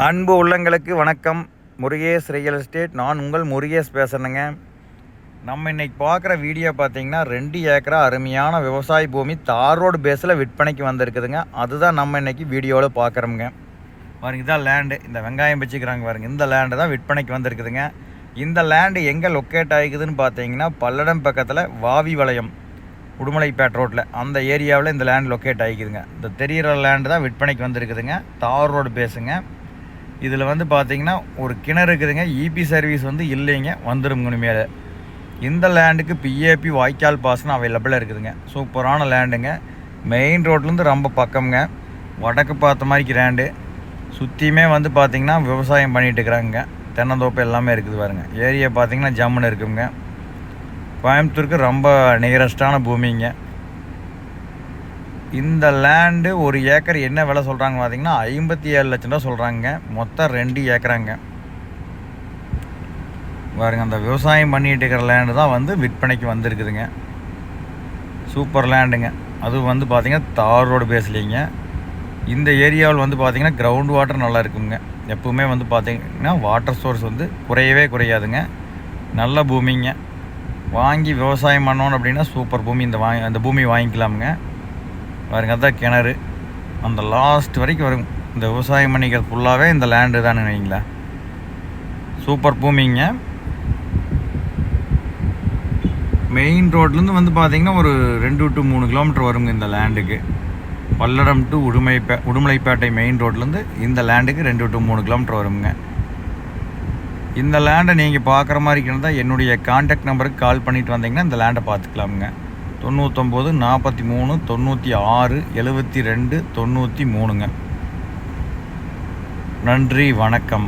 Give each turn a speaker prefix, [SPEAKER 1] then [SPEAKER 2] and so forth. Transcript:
[SPEAKER 1] அன்பு உள்ளங்களுக்கு வணக்கம். Murugesh real estate. நான் உங்கள் முருகேஷ் பேசுகிறேங்க நம்ம இன்னைக்கு பார்க்குற வீடியோ பார்த்தீங்கன்னா ரெண்டு ஏக்கரா அருமையான விவசாய பூமி தார் ரோடு பேஸில் விற்பனைக்கு வந்திருக்குதுங்க. அதுதான் நம்ம இன்னைக்கு வீடியோவில் பார்க்குறோமுங்க. பாருங்க இதான் லேண்டு இந்த வெங்காயம் வச்சுக்கிறாங்க பாருங்க. இந்த லேண்டு தான் விற்பனைக்கு வந்திருக்குதுங்க. இந்த லேண்டு எங்கே லொக்கேட் ஆகிக்குதுன்னு பார்த்தீங்கன்னா பல்லடம் பக்கத்தில் வாவி வளையம் உடுமலைப்பேட் ரோட்டில் அந்த ஏரியாவில் இந்த லேண்ட் லொக்கேட் ஆகிக்குதுங்க. இந்த தெரிகிற லேண்டு தான் விற்பனைக்கு வந்திருக்குதுங்க. தார் ரோடு பேஸுங்க. இதில் வந்து பார்த்தீங்கன்னா ஒரு கிணறு இருக்குதுங்க. இபி சர்வீஸ் வந்து இல்லைங்க. வந்துடும் இனிமேல். இந்த லேண்டுக்கு பிஏபி வாய்க்கால் பாசனம் அவைலபிளாக இருக்குதுங்க. சூப்பரான லேண்டுங்க மெயின் ரோட்லேருந்து ரொம்ப பக்கம்ங்க. வடக்கு பார்த்த மாதிரி லேண்டு சுற்றியுமே வந்து பார்த்திங்கன்னா விவசாயம் பண்ணிகிட்டு இருக்கிறாங்க தென்னந்தோப்பு எல்லாமே இருக்குது பாருங்க. ஏரியா பார்த்தீங்கன்னா ஜம்முன்னு இருக்குங்க. கோயம்புத்தூருக்கு ரொம்ப நியரஸ்டான பூமிங்க. இந்த லேண்டு ஒரு ஏக்கர் என்ன விலை சொல்கிறாங்க பார்த்தீங்கன்னா ஐம்பத்தி ஏழு லட்சம் ரூபா சொல்கிறாங்க மொத்தம் ரெண்டு ஏக்கராங்க. பாருங்க அந்த விவசாயம் பண்ணிகிட்டு இருக்கிற லேண்டு தான் வந்து விற்பனைக்கு வந்திருக்குதுங்க. சூப்பர் லேண்டுங்க அது வந்து பார்த்திங்கன்னா தார் ரோடு பேசலிங்க இந்த ஏரியாவில் வந்து பார்த்திங்கன்னா கிரவுண்ட் வாட்டர் நல்லா இருக்குங்க. எப்பவுமே வந்து பார்த்தீங்கன்னா வாட்டர் சோர்ஸ் வந்து குறையவே குறையாதுங்க. நல்ல பூமிங்க. வாங்கி விவசாயம் பண்ணோன்னு அப்படின்னா சூப்பர் பூமி. இந்த வாங்கி அந்த பூமி வாங்கிக்கலாமுங்க. பாருங்க அதான் கிணறு. அந்த லாஸ்ட் வரைக்கும் வரும். இந்த விவசாயம் பண்ணிக்கிறது ஃபுல்லாகவே இந்த லேண்டு தான் வைங்களேன் சூப்பர் பூமிங்க. மெயின் ரோட்லேருந்து வந்து பார்த்தீங்கன்னா ஒரு ரெண்டு டு மூணு கிலோமீட்டர் வருங்க இந்த லேண்டுக்கு பல்லடம் டு உடுமைப்பே உடுமலைப்பேட்டை மெயின் ரோட்லேருந்து இந்த லேண்டுக்கு ரெண்டு டு மூணு கிலோமீட்டர் வருங்க. இந்த லேண்டை நீங்கள் பார்க்குற மாதிரி இருந்தால் என்னுடைய கான்டாக்ட் நம்பருக்கு கால் பண்ணிட்டு வந்தீங்கன்னா இந்த லேண்டை பார்த்துக்கலாமுங்க. தொண்ணூத்தொம்பது நாற்பத்தி மூணு தொண்ணூற்றி ஆறு எழுபத்தி ரெண்டு தொண்ணூற்றி மூணுங்க நன்றி வணக்கம்.